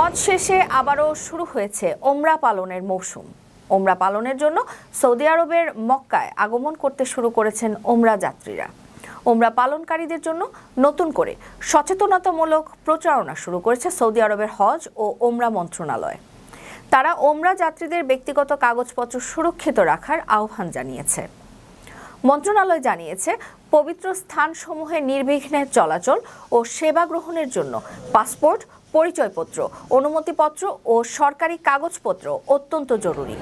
হজ শেষে আবারও শুরু হয়েছে ওমরা পালনের মৌসুম। ওমরা পালনের জন্য সৌদি আরবের মক্কায় আগমন করতে শুরু করেছেন ওমরা যাত্রীরা। ওমরা পালনকারীদের জন্য নতুন করে সচেতনতামূলক প্রচারণা শুরু করেছে সৌদি আরবের হজ ও ওমরা মন্ত্রণালয়। তারা ওমরা যাত্রীদের ব্যক্তিগত কাগজপত্র সুরক্ষিত রাখার আহ্বান জানিয়েছে। মন্ত্রণালয় জানিয়েছে, পবিত্র স্থানসমূহে নির্বিঘ্নে চলাচল ও সেবা গ্রহণের জন্য পাসপোর্ট পরিচয়পত্র, অনুমতিপত্র ও সরকারি কাগজপত্র অত্যন্ত জরুরি।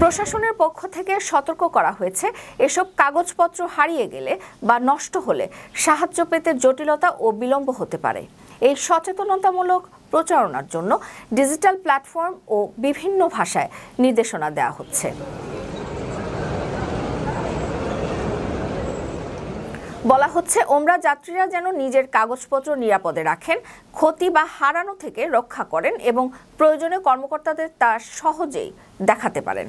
প্রশাসনের পক্ষ থেকে সতর্ক করা হয়েছে, এসব কাগজপত্র হারিয়ে গেলে বা নষ্ট হলে সাহায্য পেতে জটিলতা ও বিলম্ব হতে পারে। এই সচেতনতামূলক প্রচারণার জন্য ডিজিটাল প্ল্যাটফর্ম ও বিভিন্ন ভাষায় নির্দেশনা দেওয়া হচ্ছে। বলা হচ্ছে, ওমরা যাত্রীরা যেন নিজের কাগজপত্র নিরাপদে রাখেন, ক্ষতি বা হারানো থেকে রক্ষা করেন এবং প্রয়োজনে কর্মকর্তাদের তা সহজেই দেখাতে পারেন।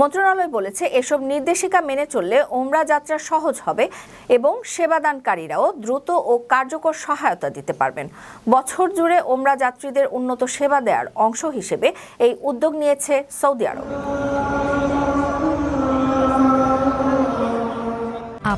মন্ত্রণালয় বলেছে, এসব নির্দেশিকা মেনে চললে ওমরা যাত্রা সহজ হবে এবং সেবাদানকারীরাও দ্রুত ও কার্যকর সহায়তা দিতে পারবেন। বছর জুড়ে ওমরা যাত্রীদের উন্নত সেবা দেওয়ার অংশ হিসেবে এই উদ্যোগ নিয়েছে সৌদি আরব।